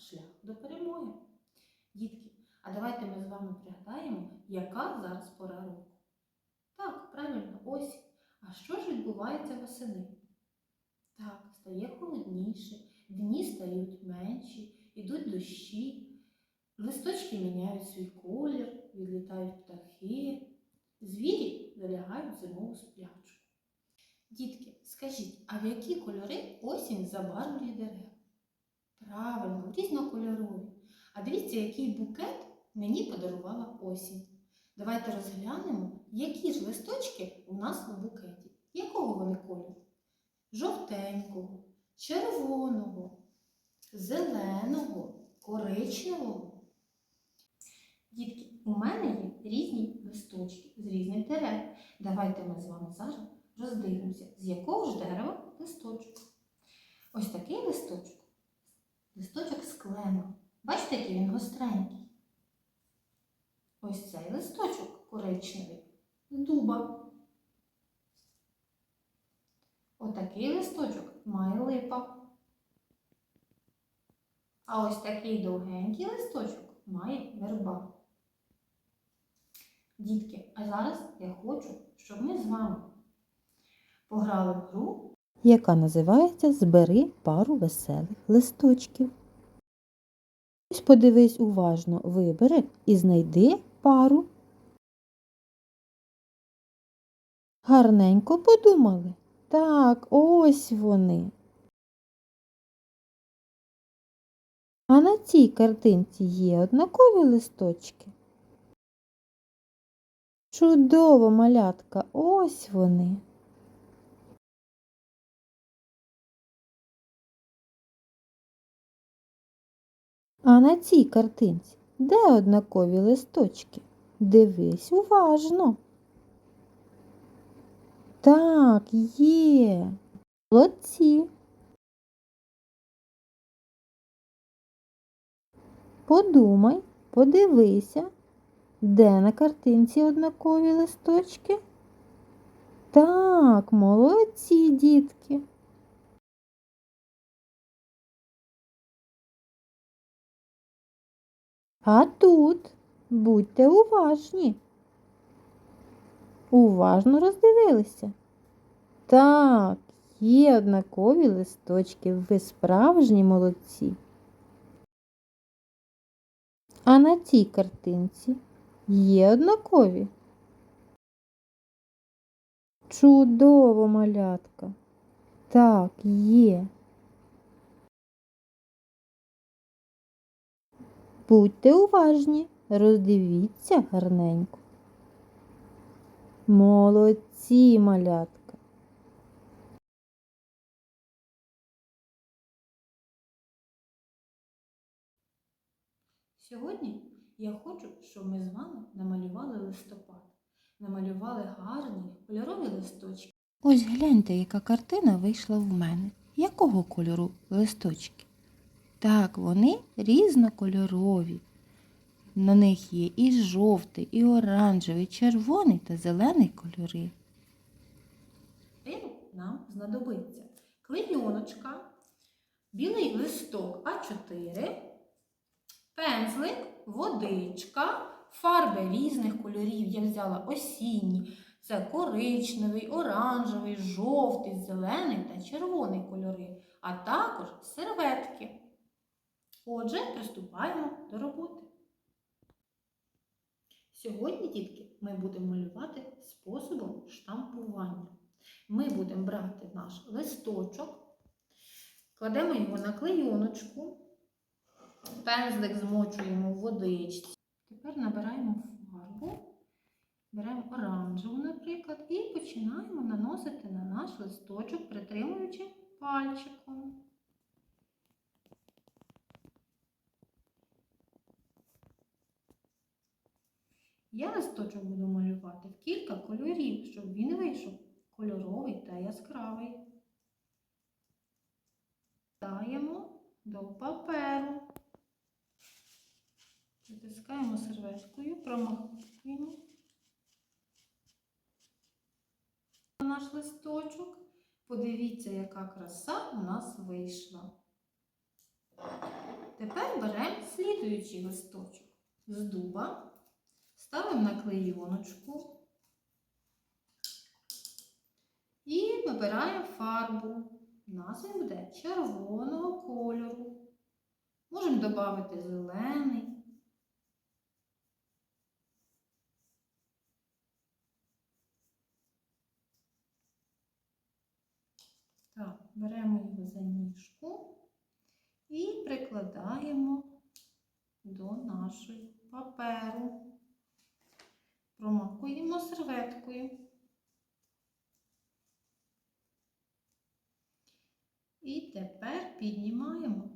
шлях до перемоги. Дітки, а давайте ми з вами пригадаємо, яка зараз пора року. Так, правильно, осінь. А що ж відбувається восени? Так, стає холодніше, дні стають менші, ідуть дощі, листочки міняють свій колір, відлітають птахи, звірі залягають зимову сплячку. Дітки, скажіть, а в які кольори осінь забарвлює дерев? Правильно, різнокольорові. А дивіться, який букет мені подарувала осінь. Давайте розглянемо, які ж листочки у нас у букеті. Якого вони кольору? Жовтенького, червоного, зеленого, коричневого. Дітки, у мене є різні листочки з різних дерев. Давайте ми з вами зараз роздивимося, з якого ж дерева листочок. Ось такий листочок. Листочок з клена. Бачите, який він гостренький. Ось цей листочок коричневий з дуба. Отакий листочок має липа. А ось такий довгенький листочок має верба. Дітки, а зараз я хочу, щоб ми з вами пограли в гру яка називається Збери пару веселих листочків. Ось подивись уважно, вибери і знайди пару. Гарненько подумали. Так, ось вони. А на цій картинці є однакові листочки. Чудово, малятка, ось вони. А на цій картинці де однакові листочки? Дивись уважно. Так, є. Молодці. Подумай, подивися, де на картинці однакові листочки? Так, молодці, дітки. А тут будьте уважні. Уважно роздивилися. Так, є однакові листочки, ви справжні молодці. А на цій картинці є однакові. Чудово, малятка. Так, є. Будьте уважні, роздивіться гарненько. Молодці, малятка. Сьогодні я хочу, щоб ми з вами намалювали листопад. Намалювали гарні кольорові листочки. Ось гляньте, яка картина вийшла в мене. Якого кольору листочки? Так, вони різнокольорові. На них є і жовтий, і оранжевий, червоний та зелений кольори. Нам знадобиться клейоночка, білий листок А4, пензлик, водичка, фарби різних кольорів. Я взяла осінні. Це коричневий, оранжевий, жовтий, зелений та червоний кольори, а також серветки. Отже, приступаємо до роботи. Сьогодні, дітки, ми будемо малювати способом штампування. Ми будемо брати наш листочок, кладемо його на клейоночку, пензлик змочуємо в водичці. Тепер набираємо фарбу, беремо оранжеву, наприклад, і починаємо наносити на наш листочок, притримуючи пальчиком. Я листочок буду малювати в кілька кольорів, щоб він вийшов кольоровий та яскравий. Даємо до паперу. Притискаємо серветкою, промахуємо на наш листочок. Подивіться, яка краса у нас вийшла. Тепер беремо слідуючий листочок з дуба, ставимо на клейоночку і вибираємо фарбу. У нас він буде червоного кольору. Можемо додати зелений. Так, беремо його за ніжку і прикладаємо до нашої паперу. Промакуємо серветкою. І тепер піднімаємо.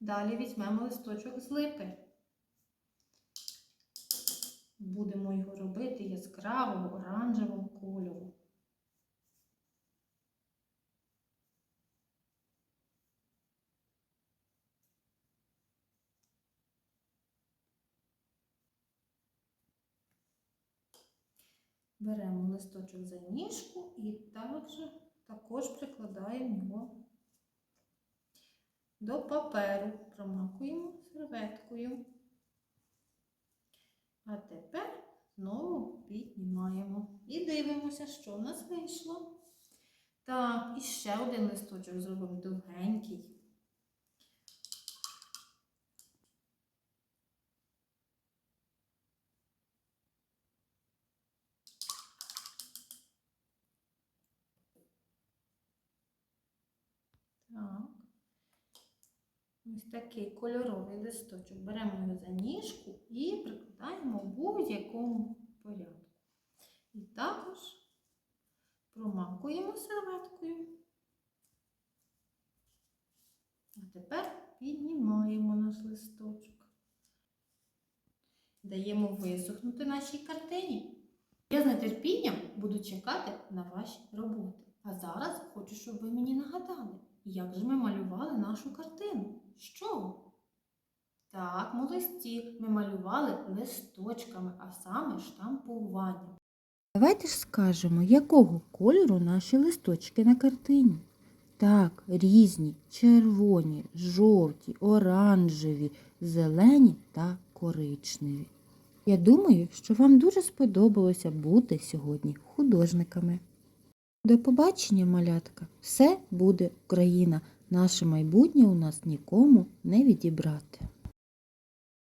Далі візьмемо листочок з липи. Будемо його робити яскравого оранжевого кольору. Беремо листочок за ніжку і також, також прикладаємо його до паперу, промакуємо серветкою. А тепер знову піднімаємо і дивимося, що в нас вийшло. Так, і ще один листочок зробимо довгенький. Так. Ось такий кольоровий листочок. Беремо його за ніжку і прикладаємо в будь-якому порядку. І також промакуємо серветкою. А тепер піднімаємо наш листочок. Даємо висохнути нашій картині. Я з нетерпінням буду чекати на ваші роботи. А зараз хочу, щоб ви мені нагадали, як же ми малювали нашу картину. Чого? Так, молодці, ми малювали листочками, а саме штампуванням. Давайте ж скажемо, якого кольору наші листочки на картині. Так, різні, червоні, жовті, оранжеві, зелені та коричневі. Я думаю, що вам дуже сподобалося бути сьогодні художниками. До побачення, малятка! Все буде Україна. Наше майбутнє у нас нікому не відібрати.